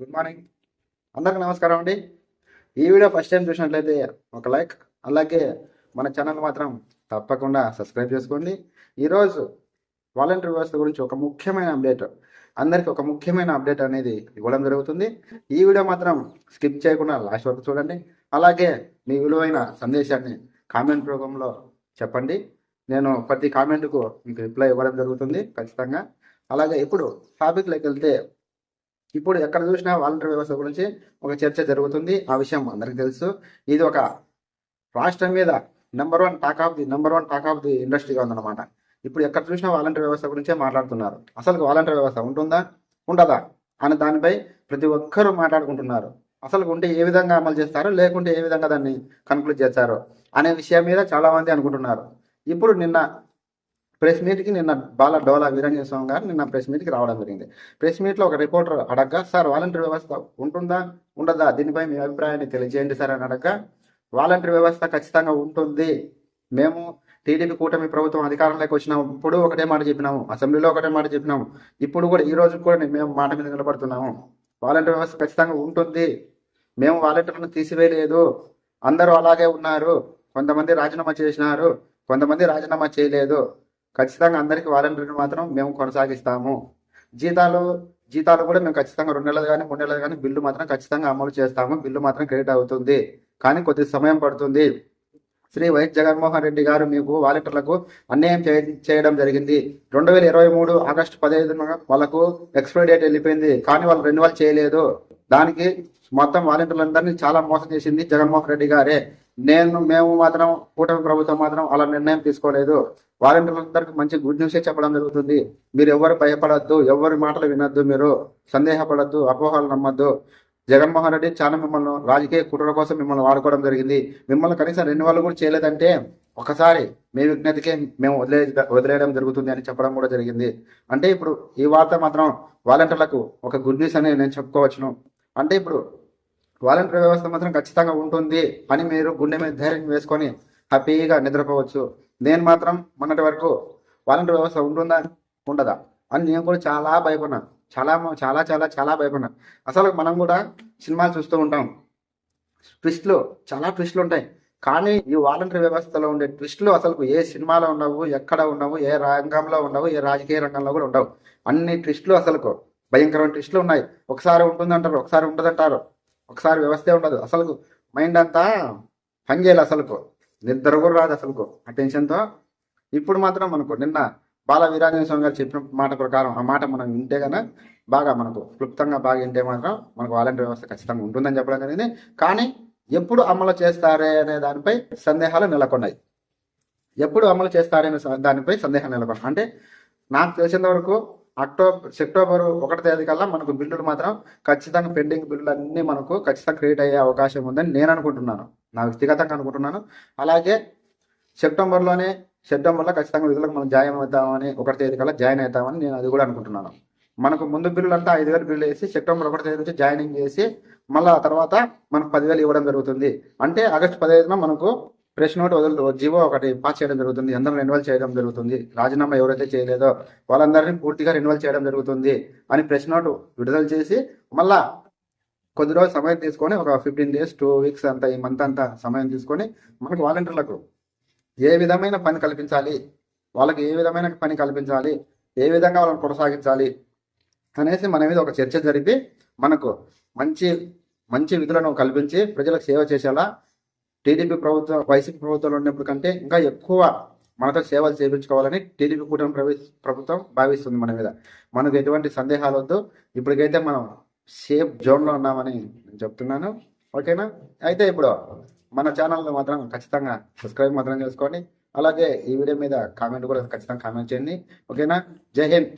Good morning. అందరికీ నమస్కారం అండి. ఈ వీడియో ఫస్ట్ టైం చూసినట్లయితే ఒక లైక్ అలాగే మన ఛానల్ మాత్రం తప్పకుండా సబ్స్క్రైబ్ చేసుకోండి. ఈరోజు వాలంటీర్ వ్యవస్థ గురించి ఒక ముఖ్యమైన అప్డేట్ అందరికీ ఒక ముఖ్యమైన అప్డేట్ అనేది ఇవ్వడం జరుగుతుంది. ఈ వీడియో మాత్రం స్కిప్ చేయకుండా లాస్ట్ వరకు చూడండి. అలాగే మీ విలువైన సందేశాన్ని కామెంట్ రూపంలో చెప్పండి. నేను ప్రతి కామెంట్కు మీకు రిప్లై ఇవ్వడం జరుగుతుంది ఖచ్చితంగా. అలాగే ఇప్పుడు టాపిక్లోకి వెళ్తే ఇప్పుడు ఎక్కడ చూసినా వాలంటీర్ వ్యవస్థ గురించి ఒక చర్చ జరుగుతుంది. ఆ విషయం అందరికీ తెలుసు. ఇది ఒక రాష్ట్రం మీద number one talk of the number one talk of the ఇండస్ట్రీగా ఉందన్నమాట. ఇప్పుడు ఎక్కడ చూసినా వాలంటీర్ వ్యవస్థ గురించే మాట్లాడుతున్నారు. అసలు వాలంటీర్ వ్యవస్థ ఉంటుందా? ఉండదా? అనే దానిపై ప్రతి ఒక్కరూ మాట్లాడుకుంటున్నారు. అసలు ఉంటే ఏ విధంగా అమలు చేస్తారో లేకుంటే ఏ విధంగా దాన్ని కన్క్లూడ్ చేస్తారో అనే విషయం మీద చాలామంది అనుకుంటున్నారు. ఇప్పుడు నిన్న ప్రెస్ మీట్కి నిన్న బాల డోలా వీరంజన స్వామి గారు నిన్న ప్రెస్ మీట్కి రావడం జరిగింది. ప్రెస్ మీట్లో ఒక రిపోర్టర్ అడగ్గా సార్ వాలంటీర్ వ్యవస్థ ఉంటుందా? ఉండదా? దీనిపై మీ అభిప్రాయాన్ని తెలియజేయండి సార్ అని అడగ్గా వాలంటీర్ వ్యవస్థ ఖచ్చితంగా ఉంటుంది. మేము టీడీపీ కూటమి ప్రభుత్వం అధికారంలోకి వచ్చినప్పుడు ఒకటే మాట చెప్పినాము. అసెంబ్లీలో ఒకటే మాట చెప్పినాము. ఇప్పుడు కూడా ఈ రోజు కూడా మేము మాట మీద నిలబడుతున్నాము. వాలంటీర్ వ్యవస్థ ఖచ్చితంగా ఉంటుంది. మేము వాలంటీర్లను తీసివేయలేదు. అందరూ అలాగే ఉన్నారు. కొంతమంది రాజీనామా చేసినారు. కొంతమంది రాజీనామా చేయలేదు. ఖచ్చితంగా అందరికీ వాలంటీర్లు మాత్రం మేము కొనసాగిస్తాము. జీతాలు జీతాలు కూడా మేము ఖచ్చితంగా రెండు నెలలు కానీ మూడు నెలలు కానీ బిల్లు మాత్రం ఖచ్చితంగా అమలు చేస్తాము. బిల్లు మాత్రం క్రెడిట్ అవుతుంది. కానీ కొద్ది సమయం పడుతుంది. శ్రీ వైఎస్ జగన్మోహన్ రెడ్డి గారు మీకు వాలంటీర్లకు అన్యాయం చేయ- చేయడం జరిగింది. రెండు వేల ఇరవై మూడు ఆగస్టు పదిహేను వాళ్ళకు ఎక్స్పైరీ డేట్ వెళ్ళిపోయింది. కానీ వాళ్ళు రెన్యువల్ చేయలేదు. దానికి మొత్తం వాలంటీర్లందరినీ చాలా మోసం చేసింది జగన్మోహన్ రెడ్డి గారే. నేను మేము మాత్రం కూటమి ప్రభుత్వం మాత్రం అలా నిర్ణయం తీసుకోలేదు. వాలంటీర్లందరికీ మంచి గుడ్ న్యూసే చెప్పడం జరుగుతుంది. మీరు ఎవరు భయపడద్దు. ఎవరి మాటలు వినొద్దు మీరు. సందేహపడద్దు. అపోహలు నమ్మద్దు. జగన్మోహన్ రెడ్డి చాలా మిమ్మల్ని రాజకీయ కుట్ర కోసం మిమ్మల్ని వాడుకోవడం జరిగింది. మిమ్మల్ని కనీసం రెండు వాళ్ళు కూడా చేయలేదంటే ఒకసారి మీ విజ్ఞతకే మేము వదిలే వదిలేయడం జరుగుతుంది అని చెప్పడం కూడా జరిగింది. అంటే ఇప్పుడు ఈ వార్త మాత్రం వాలంటీర్లకు ఒక గుడ్ న్యూస్ అని నేను చెప్పుకోవచ్చును. అంటే ఇప్పుడు వాలంటీర్ వ్యవస్థ మాత్రం ఖచ్చితంగా ఉంటుంది అని మీరు గుండె మీద ధైర్యం వేసుకొని హ్యాపీగా నిద్రపోవచ్చు. నేను మాత్రం మొన్నటి వరకు వాలంటీర్ వ్యవస్థ ఉంటుందా? ఉండదా? అని నేను కూడా చాలా భయపడినాను చాలా చాలా చాలా చాలా భయపడ్డాను అసలు మనం కూడా సినిమాలు చూస్తూ ఉంటాం. ట్విస్ట్లు చాలా ట్విస్ట్లు ఉంటాయి. కానీ ఈ వాలంటరీ వ్యవస్థలో ఉండే ట్విస్ట్లు అసలు ఏ సినిమాలో ఉండవు ఎక్కడ ఉండవు ఏ రంగంలో ఉండవు ఏ రాజకీయ రంగంలో కూడా ఉండవు. అన్ని ట్విస్ట్లు అసలుకు భయంకరమైన ట్విస్ట్లు ఉన్నాయి. ఒకసారి ఉంటుందంటారు ఒకసారి ఉండదంటారు. ఒకసారి వ్యవస్థే ఉండదు. అసలు మైండ్ అంతా పనిచేయాలి అసలుకు. నిద్ర కూడా రాదు అసలుకు. ఆ టెన్షన్తో. ఇప్పుడు మాత్రం మనకు నిన్న బాల వీరాంజనేయ స్వామి గారు చెప్పిన మాట ప్రకారం ఆ మాట మనం వింటే కనుక బాగా మనకు క్లుప్తంగా బాగా వింటే మాత్రం మనకు వాలంటీర్ వ్యవస్థ ఖచ్చితంగా ఉంటుందని చెప్పడం జరిగింది. కానీ ఎప్పుడు అమలు చేస్తారే అనే దానిపై సందేహాలు నెలకొన్నాయి. ఎప్పుడు అమలు చేస్తారనే దానిపై సందేహాలు నెలకొన్నాయి. అంటే నాకు తెలిసినంత వరకు అక్టోబర్ సెప్టెంబర్ ఒకటి తేదీ కల్లా మనకు బిల్లులు మాత్రం ఖచ్చితంగా పెండింగ్ బిల్లులు అన్నీ మనకు ఖచ్చితంగా క్రియేట్ అయ్యే అవకాశం ఉందని నేను అనుకుంటున్నాను. నా వ్యక్తిగతంగా అనుకుంటున్నాను. అలాగే సెప్టెంబర్లోనే సెప్టెంబర్లో ఖచ్చితంగా విధులకు మనం జాయిన్ అవుతామని ఒకటి తేదీ కల్లా జాయిన్ అవుతామని నేను అది కూడా అనుకుంటున్నాను. మనకు ముందు బిల్లులు అంతా ఐదు వేలు బిల్లు వేసి సెప్టెంబర్ ఒకటి తేదీ నుంచి జాయినింగ్ చేసి మళ్ళీ ఆ తర్వాత మనకు పదివేలు ఇవ్వడం జరుగుతుంది. అంటే ఆగస్టు పదిహేనున మనకు ప్రెస్ నోట్ వదులు జీవో ఒకటి పాస్ చేయడం జరుగుతుంది. అందరం రెన్యువల్ చేయడం జరుగుతుంది. రాజీనామా ఎవరైతే చేయలేదో వాళ్ళందరినీ పూర్తిగా రెన్యువల్ చేయడం జరుగుతుంది అని ప్రెస్ నోట్ విడుదల చేసి మళ్ళా కొద్ది రోజులు సమయం తీసుకొని ఒక ఫిఫ్టీన్ డేస్ టూ వీక్స్ అంతా ఈ మంత్ అంతా సమయం తీసుకొని మనకు వాలంటీర్లకు ఏ విధమైన పని కల్పించాలి? వాళ్ళకి ఏ విధమైన పని కల్పించాలి? ఏ విధంగా వాళ్ళని కొనసాగించాలి? అనేసి మన మీద ఒక చర్చ జరిపి మనకు మంచి మంచి విధులను కల్పించి ప్రజలకు సేవ చేసేలా టీడీపీ ప్రభుత్వం వైసీపీ ప్రభుత్వంలో ఉన్నప్పుడు కంటే ఇంకా ఎక్కువ మనతో సేవలు చేయించుకోవాలని టీడీపీ కూటమి ప్రభుత్వం భావిస్తుంది మన మీద. మనకు ఎటువంటి సందేహాలు వద్దు. ఇప్పటికైతే మనం సేఫ్ జోన్లో ఉన్నామని నేను చెప్తున్నాను. ఓకేనా? అయితే ఇప్పుడు మన ఛానల్ని మాత్రం ఖచ్చితంగా సబ్స్క్రైబ్ మాత్రం చేసుకోండి. అలాగే ఈ వీడియో మీద కామెంట్ కూడా ఖచ్చితంగా కామెంట్ చేయండి. ఓకేనా? జై హింద్.